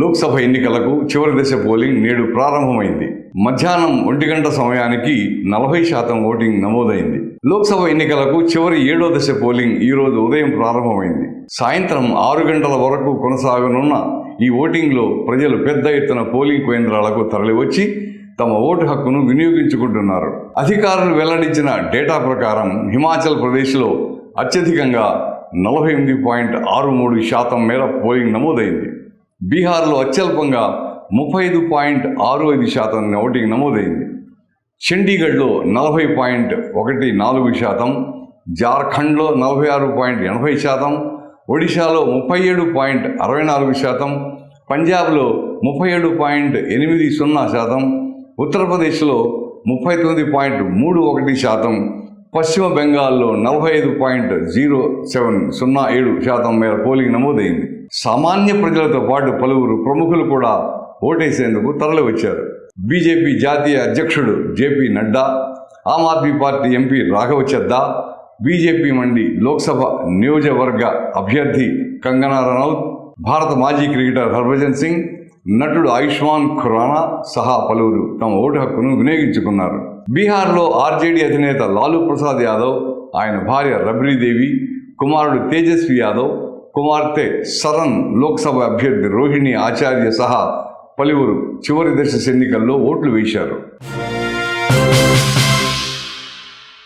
లోక్సభ ఎన్నికలకు చివరి దశ పోలింగ్ నేడు ప్రారంభమైంది. మధ్యాహ్నం ఒంటి గంట సమయానికి నలభై శాతం ఓటింగ్ నమోదైంది. లోక్సభ ఎన్నికలకు చివరి ఏడో దశ పోలింగ్ ఈ రోజు ఉదయం ప్రారంభమైంది. సాయంత్రం ఆరు గంటల వరకు కొనసాగనున్న ఈ ఓటింగ్లో ప్రజలు పెద్ద ఎత్తున పోలింగ్ కేంద్రాలకు తరలివచ్చి తమ ఓటు హక్కును వినియోగించుకుంటున్నారు. అధికారులు వెల్లడించిన డేటా ప్రకారం హిమాచల్ ప్రదేశ్లో అత్యధికంగా నలభై ఎనిమిది పాయింట్ ఆరు మూడు శాతం మేర పోలింగ్ నమోదైంది. బీహార్లో అత్యల్పంగా ముప్పై ఐదు పాయింట్ ఆరు ఐదు శాతం ఓటింగ్ నమోదైంది. చండీగఢ్లో నలభై పాయింట్ ఒకటి నాలుగు శాతం జార్ఖండ్లో నలభై ఆరు పాయింట్ ఎనభై శాతం ఒడిశాలో ముప్పై ఏడు పాయింట్ అరవై నాలుగు శాతం పంజాబ్లో ముప్పై ఏడు పాయింట్ ఎనిమిది సున్నా శాతం ఉత్తరప్రదేశ్లో ముప్పై తొమ్మిది పాయింట్ మూడు ఒకటి శాతం పశ్చిమ బెంగాల్లో నలభై ఐదు పాయింట్ జీరో సెవెన్ సున్నా ఏడు శాతం మేర పోలింగ్ నమోదైంది. సామాన్య ప్రజలతో పాటు పలువురు ప్రముఖులు కూడా ఓటేసేందుకు తరలివచ్చారు. బీజేపీ జాతీయ అధ్యక్షుడు JP Nadda Aam Aadmi Party MP Raghav Chadha BJP Mandi Lok Sabha నియోజకవర్గ అభ్యర్థి కంగనా రనౌత్ భారత మాజీ క్రికెటర్ హర్భజన్ సింగ్ నటుడు ఆయుష్మాన్ ఖురానా సహా పలువురు తమ ఓటు హక్కును వినియోగించుకున్నారు. బీహార్లో ఆర్జేడీ అధినేత లాలూ ప్రసాద్ యాదవ్ ఆయన భార్య రబ్రీదేవి కుమారుడు తేజస్వి యాదవ్ కుమార్తె సరన్ లోక్సభ అభ్యర్థి రోహిణి ఆచార్య సహా పలువురు చివరి దశ ఎన్నికల్లో ఓట్లు వేశారు.